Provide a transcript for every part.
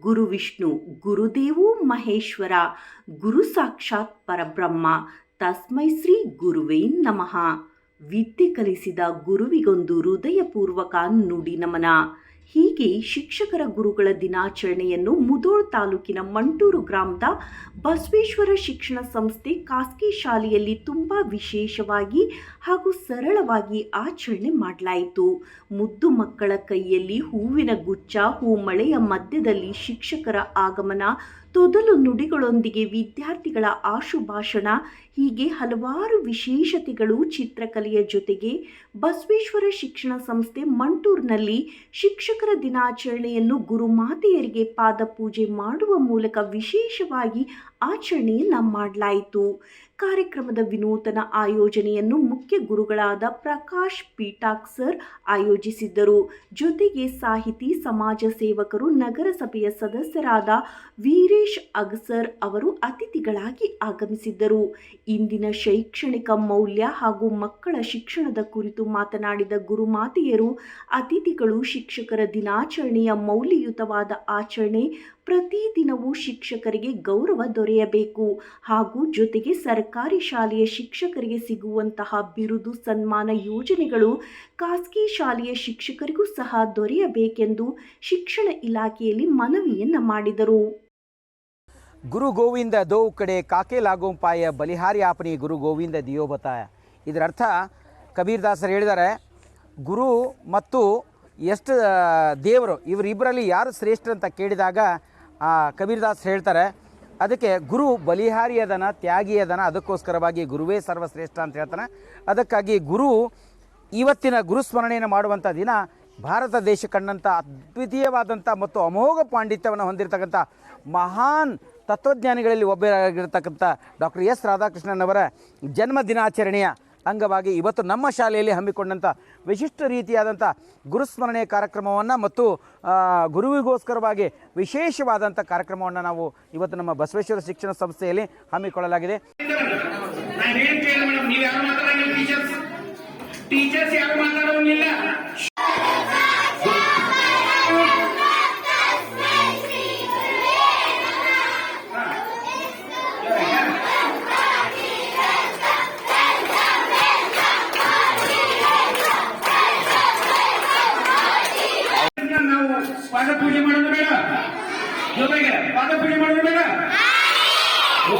ಗುರು ವಿಷ್ಣು, ಗುರುದೇವು ಮಹೇಶ್ವರ, ಗುರು ಸಾಕ್ಷಾತ್ ಪರಬ್ರಹ್ಮ, ತಸ್ಮೈ ಶ್ರೀ ಗುರುವೇ ನಮಃ. ವಿದ್ಯೆ ಕಲಿಸಿದ ಗುರುವಿಗೊಂದು ಹೃದಯಪೂರ್ವಕ ನುಡಿ ನಮನ. ಹೀಗೆ ಶಿಕ್ಷಕರ ಗುರುಗಳ ದಿನಾಚರಣೆಯನ್ನು ಮುದೋಳ್ ತಾಲೂಕಿನ ಮಂಟೂರು ಗ್ರಾಮದ ಬಸವೇಶ್ವರ ಶಿಕ್ಷಣ ಸಂಸ್ಥೆ ಖಾಸಗಿ ಶಾಲೆಯಲ್ಲಿ ತುಂಬ ವಿಶೇಷವಾಗಿ ಹಾಗೂ ಸರಳವಾಗಿ ಆಚರಣೆ ಮಾಡಲಾಯಿತು. ಮುದ್ದು ಮಕ್ಕಳ ಕೈಯಲ್ಲಿ ಹೂವಿನ ಗುಚ್ಛ, ಹೂಮಳೆಯ ಮಧ್ಯದಲ್ಲಿ ಶಿಕ್ಷಕರ ಆಗಮನ ತೊದಲು ನುಡಿಗಳೊಂದಿಗೆ ವಿದ್ಯಾರ್ಥಿಗಳ ಆಶುಭಾಷಣ, ಹೀಗೆ ಹಲವಾರು ವಿಶೇಷತೆಗಳು ಚಿತ್ರಕಲೆಯ ಜೊತೆಗೆ ಬಸವೇಶ್ವರ ಶಿಕ್ಷಣ ಸಂಸ್ಥೆ ಮಂಟೂರಿನಲ್ಲಿ ಶಿಕ್ಷಕರ ದಿನಾಚರಣೆಯನ್ನು ಗುರುಮಾತೆಯರಿಗೆ ಪಾದಪೂಜೆ ಮಾಡುವ ಮೂಲಕ ವಿಶೇಷವಾಗಿ ಆಚರಣೆಯನ್ನ ಮಾಡಲಾಯಿತು. ಕಾರ್ಯಕ್ರಮದ ವಿನೂತನ ಆಯೋಜನೆಯನ್ನು ಮುಖ್ಯ ಗುರುಗಳಾದ ಪ್ರಕಾಶ್ ಪೀಟಾಕ್ ಸರ್ ಆಯೋಜಿಸಿದ್ದರು. ಜೊತೆಗೆ ಸಾಹಿತಿ, ಸಮಾಜ ಸೇವಕರು, ನಗರಸಭೆಯ ಸದಸ್ಯರಾದ ವೀರೇಶ್ ಅಗಸರ್ ಅವರು ಅತಿಥಿಗಳಾಗಿ ಆಗಮಿಸಿದ್ದರು. ಇಂದಿನ ಶೈಕ್ಷಣಿಕ ಮೌಲ್ಯ ಹಾಗೂ ಮಕ್ಕಳ ಶಿಕ್ಷಣದ ಕುರಿತು ಮಾತನಾಡಿದ ಗುರುಮಾತೆಯರು, ಅತಿಥಿಗಳು ಶಿಕ್ಷಕರ ದಿನಾಚರಣೆಯ ಮೌಲ್ಯಯುತವಾದ ಆಚರಣೆ ಪ್ರತಿದಿನವೂ ಶಿಕ್ಷಕರಿಗೆ ಗೌರವ ದೊರೆಯಬೇಕು ಹಾಗೂ ಜೊತೆಗೆ ಸರ್ಕಾರಿ ಶಾಲೆಯ ಶಿಕ್ಷಕರಿಗೆ ಸಿಗುವಂತಹ ಬಿರುದು ಸನ್ಮಾನ ಯೋಜನೆಗಳು ಖಾಸಗಿ ಶಾಲೆಯ ಶಿಕ್ಷಕರಿಗೂ ಸಹ ದೊರೆಯಬೇಕೆಂದು ಶಿಕ್ಷಣ ಇಲಾಖೆಯಲ್ಲಿ ಮನವಿಯನ್ನ ಮಾಡಿದರು. ಗುರು ಗೋವಿಂದ ದೋ ಕಡೆ ಕಾಕೆ ಪಾಯ ಬಲಿಹಾರಿ ಆಪನಿ ಗುರು ಗೋವಿಂದ ದಿಯೋ ಅರ್ಥ ಕಬೀರ್ ದಾಸರು ಹೇಳಿದ್ದಾರೆ, ಗುರು ಮತ್ತು ಎಷ್ಟು ದೇವರು ಇವರಿಬ್ಬರಲ್ಲಿ ಯಾರು ಶ್ರೇಷ್ಠ ಅಂತ ಕೇಳಿದಾಗ ಆ, ಕಬೀರ್ ಹೇಳ್ತಾರೆ ಅದಕ್ಕೆ ಗುರು ಬಲಿಹಾರಿಯದನ ತ್ಯಾಗಿಯದನ ಅದಕ್ಕೋಸ್ಕರವಾಗಿ ಗುರುವೇ ಸರ್ವಶ್ರೇಷ್ಠ ಅಂತ ಹೇಳ್ತಾನೆ. ಅದಕ್ಕಾಗಿ ಗುರು ಇವತ್ತಿನ ಗುರುಸ್ಮರಣೆಯನ್ನು ಮಾಡುವಂಥ ದಿನ ಭಾರತ ದೇಶ ಕಂಡಂಥ ಅದ್ವಿತೀಯವಾದಂಥ ಮತ್ತು ಅಮೋಘ ಪಾಂಡಿತ್ಯವನ್ನು ಹೊಂದಿರತಕ್ಕಂಥ ಮಹಾನ್ ತತ್ವಜ್ಞಾನಿಗಳಲ್ಲಿ ಒಬ್ಬರಾಗಿರ್ತಕ್ಕಂಥ ಡಾಕ್ಟರ್ ಎಸ್ ರಾಧಾಕೃಷ್ಣನ್ ಅವರ ಜನ್ಮ ದಿನಾಚರಣೆಯ ಅಂಗವಾಗಿ ಇವತ್ತು ನಮ್ಮ ಶಾಲೆಯಲ್ಲಿ ಹಮ್ಮಿಕೊಂಡಂಥ ವಿಶಿಷ್ಟ ರೀತಿಯಾದಂಥ ಗುರುಸ್ಮರಣೆ ಕಾರ್ಯಕ್ರಮವನ್ನು ಮತ್ತು ಗುರುವಿಗೋಸ್ಕರವಾಗಿ ವಿಶೇಷವಾದಂಥ ಕಾರ್ಯಕ್ರಮವನ್ನು ನಾವು ಇವತ್ತು ನಮ್ಮ ಬಸವೇಶ್ವರ ಶಿಕ್ಷಣ ಸಂಸ್ಥೆಯಲ್ಲಿ ಹಮ್ಮಿಕೊಳ್ಳಲಾಗಿದೆ. ಟೀಚರ್ಸ್ ಯಾರು ಮಾತಾಡೋಂಗಿಲ್ಲ? ಪಾದ ಪೂಜೆ ಮಾಡೋದು ಬೇಡ. ಜೊತೆಗೆ ಪಾದ ಪೂಜೆ ಮಾಡೋದು ಬೇಡ.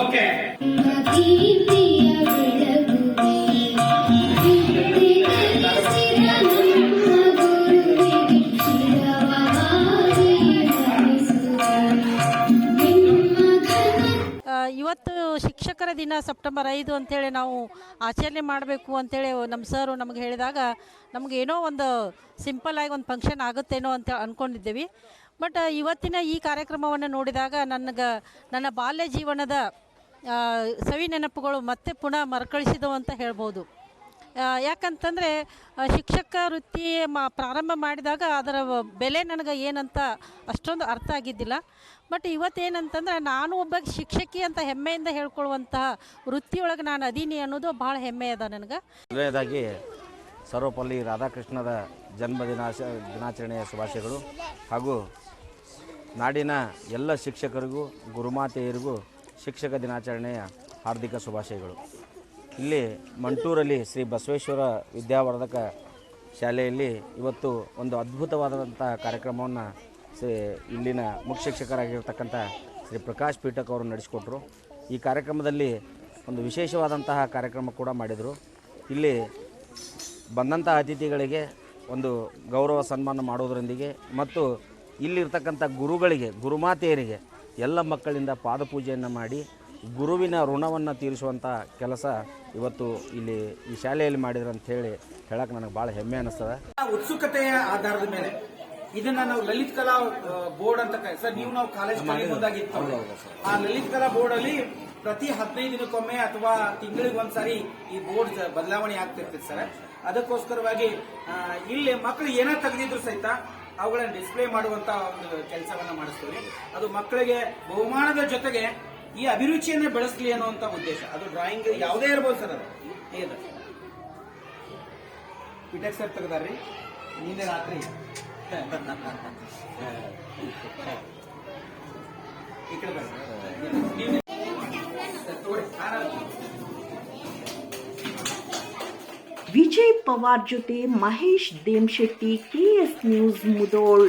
ಓಕೆ ಶಿಕ್ಷಕರ ದಿನ ಸೆಪ್ಟೆಂಬರ್ ಐದು ಅಂತೇಳಿ ನಾವು ಆಚರಣೆ ಮಾಡಬೇಕು ಅಂತೇಳಿ ನಮ್ಮ ಸರು ನಮಗೆ ಹೇಳಿದಾಗ ನಮಗೆ ಏನೋ ಒಂದು ಸಿಂಪಲ್ ಆಗಿ ಒಂದು ಫಂಕ್ಷನ್ ಆಗುತ್ತೇನೋ ಅಂತ ಅಂದ್ಕೊಂಡಿದ್ದೀವಿ ಬಟ್ ಇವತ್ತಿನ ಈ ಕಾರ್ಯಕ್ರಮವನ್ನು ನೋಡಿದಾಗ ನನಗೆ ನನ್ನ ಬಾಲ್ಯ ಜೀವನದ ಸವಿ ನೆನಪುಗಳು ಮತ್ತೆ ಪುನಃ ಮರುಕಳಿಸಿದವು ಅಂತ ಹೇಳ್ಬೋದು. ಯಾಕಂತಂದರೆ ಶಿಕ್ಷಕ ವೃತ್ತಿ ಮಾ, ಪ್ರಾರಂಭ ಮಾಡಿದಾಗ ಅದರ ಬೆಲೆ ನನಗೆ ಏನಂತ ಅಷ್ಟೊಂದು ಅರ್ಥ ಆಗಿದ್ದಿಲ್ಲ. ಬಟ್ ಇವತ್ತೇನಂತಂದ್ರೆ, ನಾನು ಒಬ್ಬ ಶಿಕ್ಷಕಿ ಅಂತ ಹೆಮ್ಮೆಯಿಂದ ಹೇಳ್ಕೊಳ್ಳುವಂತಹ ವೃತ್ತಿಯೊಳಗೆ ನಾನು ಅದೀನಿ ಅನ್ನೋದು ಭಾಳ ಹೆಮ್ಮೆ ಅದ ನನಗೆ. ಮೊದಲನೇದಾಗಿ, ಸರ್ವಪಲ್ಲಿ ರಾಧಾಕೃಷ್ಣದ ಜನ್ಮದಿನ, ದಿನಾಚರಣೆಯ ಶುಭಾಶಯಗಳು. ಹಾಗೂ ನಾಡಿನ ಎಲ್ಲ ಶಿಕ್ಷಕರಿಗೂ, ಗುರುಮಾತೆಯರಿಗೂ ಶಿಕ್ಷಕ ದಿನಾಚರಣೆಯ ಹಾರ್ದಿಕ ಶುಭಾಶಯಗಳು. ಇಲ್ಲಿ ಮಂಟೂರಲ್ಲಿ ಶ್ರೀ ಬಸವೇಶ್ವರ ವಿದ್ಯಾವರ್ಧಕ ಶಾಲೆಯಲ್ಲಿ ಇವತ್ತು ಒಂದು ಅದ್ಭುತವಾದಂಥ ಕಾರ್ಯಕ್ರಮವನ್ನು ಶ್ರೀ ಇಲ್ಲಿನ ಮುಖ್ಯ ಶಿಕ್ಷಕರಾಗಿರ್ತಕ್ಕಂಥ ಶ್ರೀ ಪ್ರಕಾಶ್ ಪೀಠಕ್ ಅವರು ನಡೆಸಿಕೊಟ್ರು. ಈ ಕಾರ್ಯಕ್ರಮದಲ್ಲಿ ಒಂದು ವಿಶೇಷವಾದಂತಹ ಕಾರ್ಯಕ್ರಮ ಕೂಡ ಮಾಡಿದರು. ಇಲ್ಲಿ ಬಂದಂಥ ಅತಿಥಿಗಳಿಗೆ ಒಂದು ಗೌರವ ಸನ್ಮಾನ ಮಾಡೋದರೊಂದಿಗೆ ಮತ್ತು ಇಲ್ಲಿರ್ತಕ್ಕಂಥ ಗುರುಗಳಿಗೆ, ಗುರುಮಾತೆಯರಿಗೆ ಎಲ್ಲ ಮಕ್ಕಳಿಂದ ಪಾದಪೂಜೆಯನ್ನು ಮಾಡಿ ಗುರುವಿನ ಋಣವನ್ನು ತೀರಿಸುವಂಥ ಕೆಲಸ ಇವತ್ತು ಇಲ್ಲಿ ಈ ಶಾಲೆಯಲ್ಲಿ ಮಾಡಿದ್ರು ಅಂತ ಹೇಳಿ ಹೇಳಕ್ಕೆ ನನಗೆ ಭಾಳ ಹೆಮ್ಮೆ ಅನ್ನಿಸ್ತದೆ ಉತ್ಸುಕತೆಯ ಆಧಾರದ ಮೇಲೆ ಇದನ್ನ ನಾವು ಲಲಿತ್ ಕಲಾ ಬೋರ್ಡ್ ಅಂತ ಸರ್ ನೀವು ನಾವು ಕಾಲೇಜ್ ಮುಂದಾಗಿತ್ತು. ಆ ಲಲಿತ್ ಕಲಾ ಬೋರ್ಡ್ ಅಲ್ಲಿ ಪ್ರತಿ ಹದಿನೈದು ದಿನಕ್ಕೊಮ್ಮೆ ಅಥವಾ ತಿಂಗಳಿಗೆ ಒಂದ್ಸಾರಿ ಈ ಬೋರ್ಡ್ ಬದಲಾವಣೆ ಆಗ್ತಿರ್ತೈತೆ ಸರ್. ಅದಕ್ಕೋಸ್ಕರವಾಗಿ ಇಲ್ಲಿ ಮಕ್ಕಳು ಏನೇ ತೆಗೆದಿದ್ರು ಸಹಿತ ಅವುಗಳನ್ನು ಡಿಸ್ಪ್ಲೇ ಮಾಡುವಂತ ಒಂದು ಕೆಲಸವನ್ನ ಮಾಡಿಸ್ತೀವಿ. ಅದು ಮಕ್ಕಳಿಗೆ ಬಹುಮಾನದ ಜೊತೆಗೆ ಈ ಅಭಿರುಚಿಯನ್ನೇ ಬೆಳೆಸಲಿ ಅನ್ನುವಂತ ಉದ್ದೇಶ ಅದು ಡ್ರಾಯಿಂಗ್ ಯಾವುದೇ ಇರ್ಬೋದು ಸರ್ ಅದು ಏನು ಪಿಟೆಕ್ ಸರ್ ತೆಗ್ದಾರ್ರಿ ನಿನ್ನೆ ರಾತ್ರಿ ಈ ಕಡೆ ಬನ್ನಿ. ನೀವು ತಗೊಳ್ಳಿ, ಆರಾಮ. ವಿಜಯ್ ಪವಾರ್ ಜೊತೆ ಮಹೇಶ್ ದೇಮ್ಶೆಟ್ಟಿ ಕೆಎಸ್ ನ್ಯೂಸ್ ಮುದೋಳ್